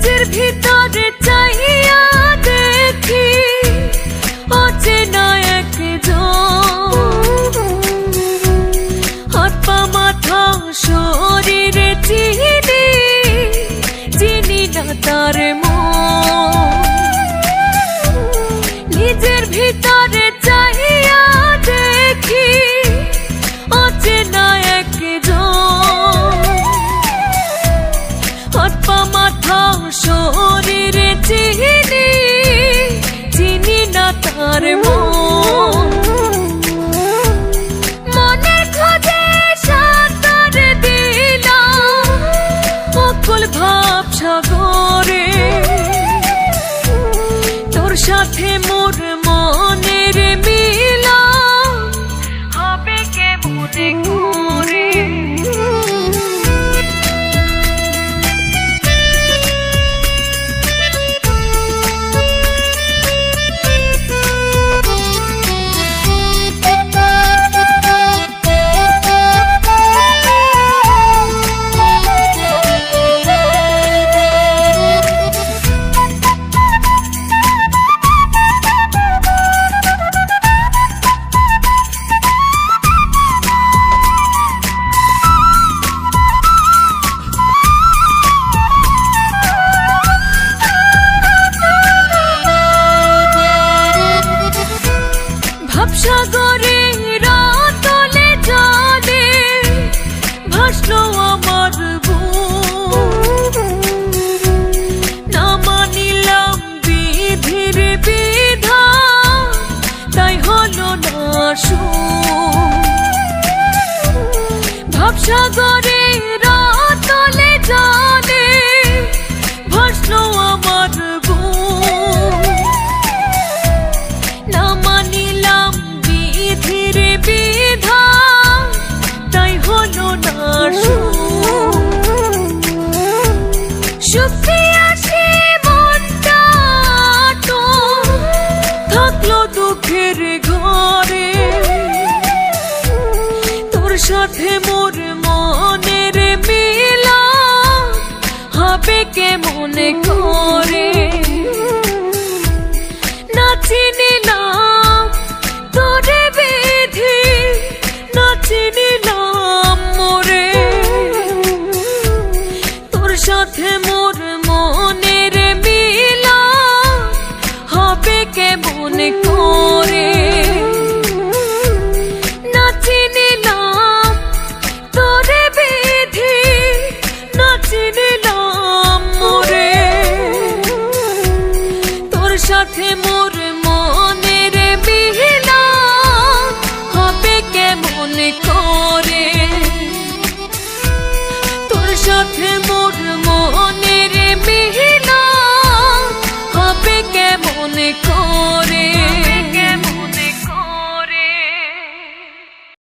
নিজের ভিতরে চাইয়া দেখি অচেনা একজন হাত পা, মাথা, শরীরে চিনি চিনি না তার মন। নিজের ভিতরে মোর মনের মিলন? হবে কে মনে ভাসলো আমার। না মানিলাম বিধির তাই হলো না সুখ। দুঃখের ঘরে। তোর সাথে মোর মনের মিলা হবে কে মনে করে নাচি নিলাম তোরে বিধি নাচি নিলাম মোরে। তোর সাথে মোর মনের মিলা হবে কে মনে করে?